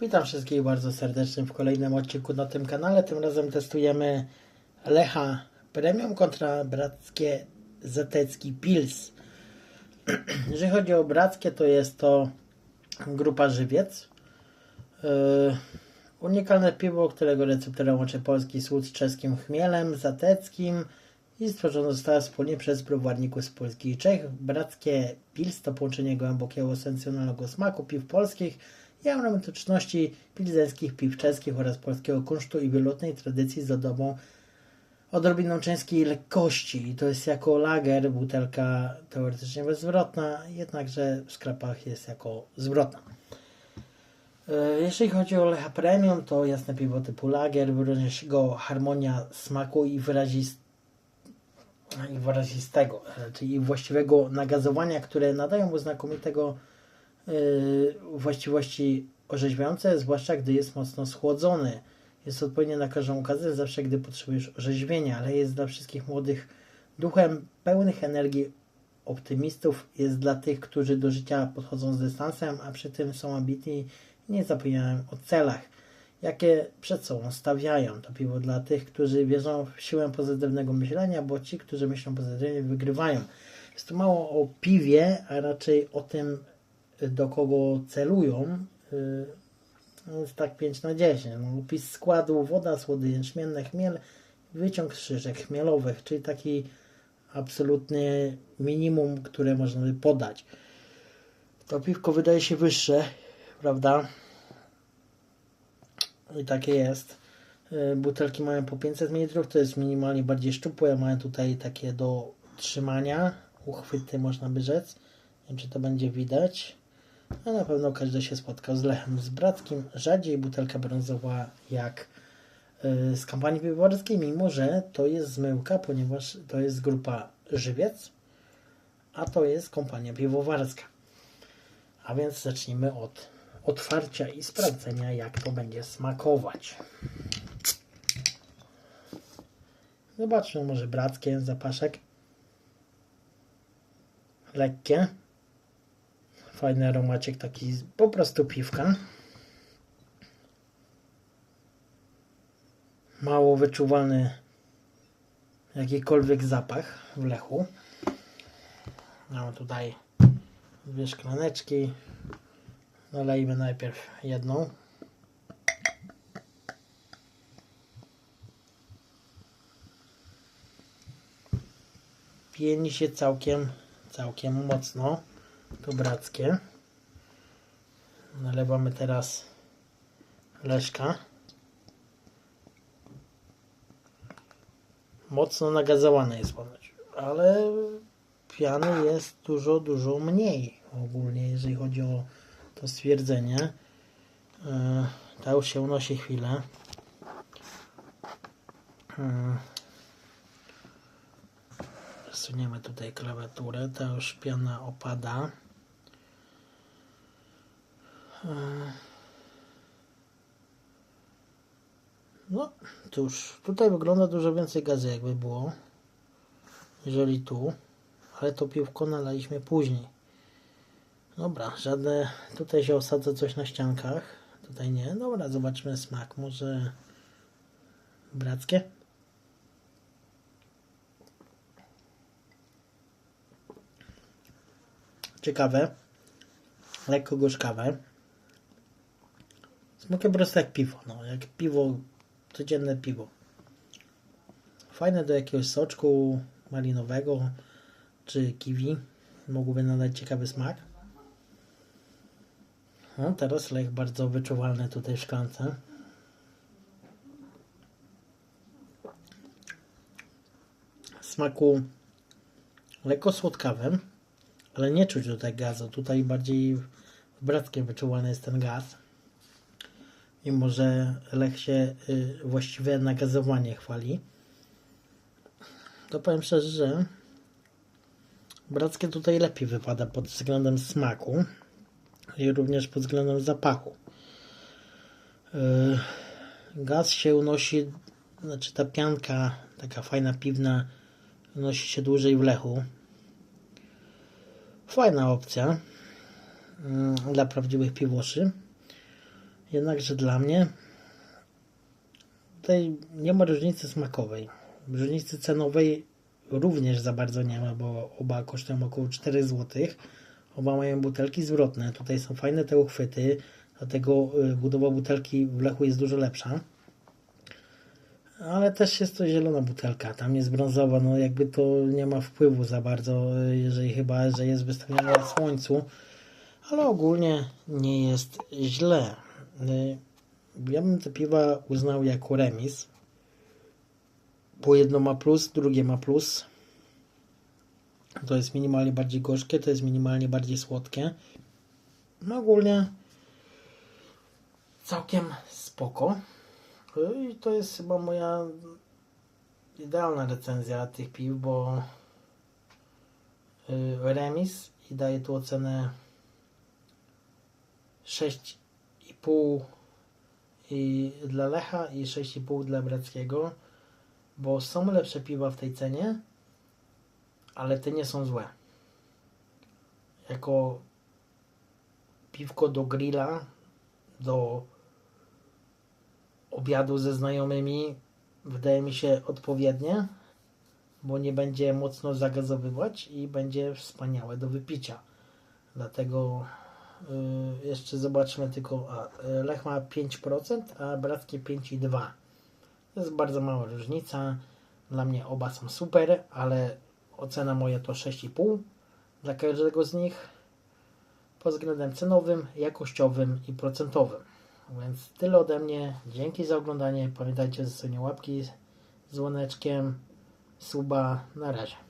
Witam wszystkich bardzo serdecznie w kolejnym odcinku na tym kanale. Tym razem testujemy Lecha Premium kontra brackie Zetecki Pils. Jeżeli chodzi o brackie, to jest to grupa Żywiec. Yy, unikalne piwo, którego receptorem łączy polski słód z czeskim chmielem zateckim i stworzone zostało wspólnie przez browarników z Polski i Czech. Brackie Pils to połączenie głębokiego, sensjonalnego smaku piw polskich i aromatyczności pilzeńskich piw oraz polskiego kunsztu i wieloletniej tradycji z odobą odrobiną czeskiej lekkości. I to jest jako lager, butelka teoretycznie bezzwrotna, jednakże w skrapach jest jako zwrotna. E, Jeśli chodzi o Lecha Premium, to jasne piwo typu lager, się go harmonia smaku i wyrazist i wyrazistego, e, czyli właściwego nagazowania, które nadają mu znakomitego właściwości orzeźwiające, zwłaszcza gdy jest mocno schłodzony. Jest odpowiednie na każdą okazję, zawsze gdy potrzebujesz orzeźwienia, ale jest dla wszystkich młodych duchem pełnych energii optymistów, jest dla tych, którzy do życia podchodzą z dystansem, a przy tym są ambitni i nie zapominają o celach, jakie przed sobą stawiają. To piwo dla tych, którzy wierzą w siłę pozytywnego myślenia, bo ci, którzy myślą pozytywnie, wygrywają. Jest tu mało o piwie, a raczej o tym, do kogo celują. Yy, no Jest tak 5 na 10. No, opis składu woda, słody jęczmienne, chmiel, wyciąg z szyszek chmielowych, czyli taki absolutny minimum, które można by podać. To piwko wydaje się wyższe, prawda? I takie jest. Yy, Butelki mają po 500 ml, to jest minimalnie bardziej szczupłe. Mają tutaj takie do trzymania, uchwyty można by rzec. Nie wiem, czy to będzie widać. A na pewno każdy się spotkał z Lechem z Brackim. Rzadziej butelka brązowa jak yy, z kampanii piwowarskiej, mimo że to jest zmyłka, ponieważ to jest grupa Żywiec, a to jest kompania piwowarska. A więc zacznijmy od otwarcia i sprawdzenia, jak to będzie smakować. Zobaczmy może brackie zapaszek. Lekkie. Fajny aromacik taki po prostu piwka. Mało wyczuwalny jakikolwiek zapach w lechu. Mamy tutaj dwie szklaneczki. Nalejmy najpierw jedną. Pieni się całkiem, całkiem mocno. To brackie. Nalewamy teraz leszka. Mocno nagazowane jest ponoć, ale piany jest dużo, dużo mniej ogólnie, jeżeli chodzi o to stwierdzenie. Ta już się unosi chwilę. Przesuniemy tutaj klawiaturę. Ta już piana opada. Yy. No, cóż, tutaj wygląda dużo więcej gazy jakby było. Jeżeli tu. Ale to piwko nalaliśmy później. Dobra, żadne. Tutaj się osadza coś na ściankach. Tutaj nie. Dobra, zobaczmy smak. Może brackie? Ciekawe. Lekko gorzkawe. Smakuje po prostu jak piwo. No, jak piwo, codzienne piwo. Fajne do jakiegoś soczku malinowego czy kiwi. Mogłoby nadać ciekawy smak. No, teraz lech bardzo wyczuwalny tutaj w szklance. Smaku lekko słodkawym, ale nie czuć tutaj gazu. Tutaj bardziej w brackiem wyczuwalny jest ten gaz. Mimo, że lech się y, właściwe nagazowanie chwali. To powiem szczerze, że brackie tutaj lepiej wypada pod względem smaku i również pod względem zapachu. Yy, Gaz się unosi, znaczy ta pianka, taka fajna piwna, unosi się dłużej w lechu. Fajna opcja yy, dla prawdziwych piwoszy. Jednakże dla mnie tutaj nie ma różnicy smakowej. Różnicy cenowej również za bardzo nie ma, bo oba kosztują około 4 zł. Oba mają butelki zwrotne. Tutaj są fajne te uchwyty, dlatego y, budowa butelki w lechu jest dużo lepsza. Ale też jest to zielona butelka, tam jest brązowa, no jakby to nie ma wpływu za bardzo, jeżeli chyba, że jest wystawiona na słońcu. Ale ogólnie nie jest źle. Y, Ja bym te piwa uznał jako remis. Bo jedno ma plus, drugie ma plus. To jest minimalnie bardziej gorzkie, to jest minimalnie bardziej słodkie. No ogólnie całkiem spoko. I to jest chyba moja idealna recenzja tych piw, bo y, remis i daję tu ocenę 6,5 i dla Lecha i 6,5 dla Brackiego, bo są lepsze piwa w tej cenie, ale te nie są złe. Jako piwko do grilla, do obiadu ze znajomymi wydaje mi się odpowiednie, bo nie będzie mocno zagazowywać i będzie wspaniałe do wypicia. Dlatego y, jeszcze zobaczmy tylko, a, Lech ma 5%, a Brackie 5,2%. To jest bardzo mała różnica. Dla mnie oba są super, ale ocena moja to 6,5 dla każdego z nich pod względem cenowym, jakościowym i procentowym. Więc tyle ode mnie. Dzięki za oglądanie. Pamiętajcie o zostawieniu łapki z dzwoneczkiem, suba. Na razie.